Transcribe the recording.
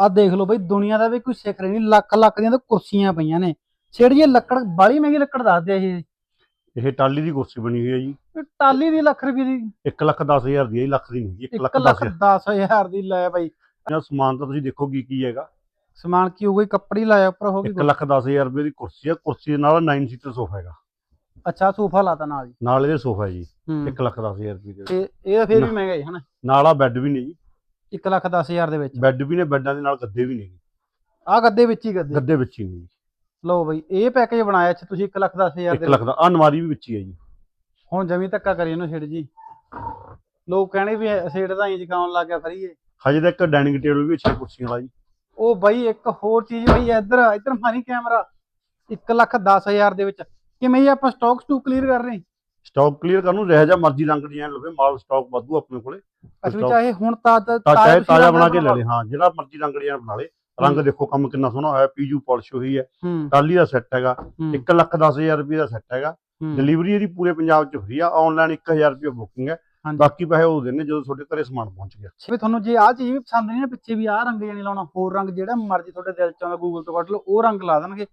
ਆ ਦੇਖ ਲਓ ਬਈ ਦੁਨੀਆ ਦਾ ਵੀ ਕੋਈ ਸਿਖਰ ਨਹੀਂ ਲੱਖ ਲੱਖ ਦੀਆਂ ਤਾਂ ਕੁਰਸੀਆਂ ਪਈਆਂ ਨੇ। ਛੇੜ ਜੀ ਲੱਕੜ ਬਾਲੀ ਮਹਿੰਗੀ ਲੱਕੜ ਦੱਸਦੇ ਆ ਇਹ। ਇਹ ਟਾਲੀ ਦੀ ਕੁਰਸੀ ਬਣੀ ਹੋਈ ਹੈ ਜੀ। ਇਹ ਟਾਲੀ ਦੀ ਲੱਖ ਰੁਪਏ ਦੀ। 1 ਲੱਖ 10 ਹਜ਼ਾਰ ਦੀ ਹੈ ਲੱਖ ਦੀ ਨਹੀਂ 1 1 ਲੱਖ ਲੱਖ 10 10000 ਦੀ ਲੈ ਬਾਈ। ਹਜ਼ਾਰ। ਸਮਾਨ ਤਾਂ ਤੁਸੀਂ ਦੇਖੋ ਕੀ ਕੀ ਹੈਗਾ। ਸਮਾਨ ਕੀ ਹੋਊਗਾ ਕੱਪੜੀ ਲਾਇਆ ਉੱਪਰ ਹੋ ਗਈ 1 ਲੱਖ 10 ਹਜ਼ਾਰ ਰੁਪਏ ਦੀ ਕੁਰਸੀ ਹੈ ਕੁਰਸੀ ਦੇ ਨਾਲ 9 ਸੀਟਰ ਸੋਫਾ ਹੈਗਾ। ਅੱਛਾ ਸੋਫਾ ਲਾਤਾ ਨਾਲ ਜੀ ਨਾਲ ਇਹਦੇ ਸੋਫਾ ਹੈ ਜੀ ਹੂੰ। 1 ਲੱਖ 10 ਹਜ਼ਾਰ ਰੁਪਏ ਦੇ ਤੇ ਇਹ ਫਿਰ ਵੀ। ਮਹਿੰਗਾ ਹੀ ਹਨਾ? ਨਾਲ ਬੈੱਡ ਵੀ ਨੇ ਜੀ। 1 ਲੱਖ 10000 ਦੇ ਵਿੱਚ। ਬੈੱਡ ਵੀ ਨੇ ਬੈੱਡਾਂ ਦੇ ਨਾਲ ਗੱਦੇ ਵੀ ਨੇ ਜੀ। ਆ ਗੱਦੇ ਵਿੱਚ ਹੀ ਗੱਦੇ। ਗੱਦੇ ਵਿੱਚ ਹੀ ਨੇ ਜੀ। ਲਓ ਬਈ ਇਹ ਪੈਕੇਜ ਬਣਾਇਆ ਅੱਛਾ ਤੁਸੀਂ 1 ਲੱਖ 10000 1 ਦੇ ਲੱਖ ਦਾ ਆਹ ਅਲਮਾਰੀ ਵੀ ਵਿੱਚ ਹੀ ਹੈ ਜੀ। ਹੁਣ ਜਮੀ ਧੱਕਾ ਕਰੀ ਇਹਨੂੰ ਛੇੜ ਜੀ। ਲੋਕ ਕਹਿਣੇ ਵੀ ਸੇੜ ਦਾ ਹੀ ਜਗਾਉਣ ਲੱਗ ਗਿਆ ਫਰੀਏ। ਹਜੇ ਤੱਕ ਡਾਈਨਿੰਗ ਟੇਬਲ ਵੀ ਅੱਛੇ ਕੁਰਸੀਆਂ ਵਾਲਾ ਜੀ। ਉਹ ਬਾਈ ਇੱਕ ਹੋਰ ਚੀਜ਼ ਬਈ ਇੱਧਰ ਇੱਧਰ ਮਾਰੀ ਕੈਮਰਾ। 1 ਲੱਖ 10000 ਦੇ ਵਿੱਚ। ਕਿਵੇਂ ਜੀ ਆਪਾਂ ਸਟਾਕ ਸਟੂਕ ਕਲੀਅਰ ਕਰ ਰਹੇ? ਸਟਾਕ ਕਲੀਅਰ ਕਰਨ ਨੂੰ ਰਹਿ ਜਾ ਮਰਜ਼ੀ ਰੰਗ ਡਿਜ਼ਾਈਨ ਲਵੇ ਮਾਲ ਸਟਾਕ ਵਾਧੂ ਆਪਣੇ ਕੋਲੇ stock- ਚਾਹੇ ਹੁਣ ਤਾਂ ਤਾਜ਼ਾ ਰੰਗ ਬਣਾ ਕੇ ਲੈ ਲੈ ਹਾਂ ਜਿਹੜਾ ਮਰਜ਼ੀ ਰੰਗ ਡਿਜ਼ਾਈਨ ਬਣਾ ਲੇ। ਰੰਗ। ਦੇਖੋ ਕੰਮ ਕਿੰਨਾ ਸੋਹਣਾ ਹੋਇਆ ਪੀਜੂ ਪਾਲਿਸ਼ ਹੋਈ ਹੈ। ਟਾਲੀ ਦਾ ਸੈੱਟ ਹੈਗਾ ਹੂੰ, 1 ਲੱਖ 10000 ਰੁਪਏ ਦਾ ਸੈੱਟ ਹੈਗਾ। ਡਿਲੀਵਰੀ ਇਹਦੀ ਪੂਰੇ ਪੰਜਾਬ 'ਚ ਫ੍ਰੀ ਆ ਆਨਲਾਈਨ 1000 ਰੁਪਏ ਬੁਕਿੰਗ ਹੈ। ਬਾਕੀ ਪੈਸੇ ਉਹ ਦੇਣੇ ਜਦੋਂ ਤੁਹਾਡੇ ਘਰੇ ਸਮਾਨ ਪਹੁੰਚ ਗਿਆ। ਵੀ ਤੁਹਾਨੂੰ ਜੇ ਆਹ ਚੀਜ਼ ਵੀ ਪਸੰਦ ਨਹੀਂ ਨਾ ਪਿੱਛੇ ਵੀ ਆਹ ਰੰਗ ਜਾਨੀ ਲਾਉਣਾ ਹੋਰ ਰੰਗ ਜਿਹੜਾ ਮਰਜ਼ੀ ਤੁਹਾਡੇ ਦਿਲ ਚ ਆਉਂਦਾ ਗੂਗਲ ਤੋਂ ਕੱਢ ਲਓ ਉਹ ਰੰਗ ਲਾ ਦੇਣਗੇ।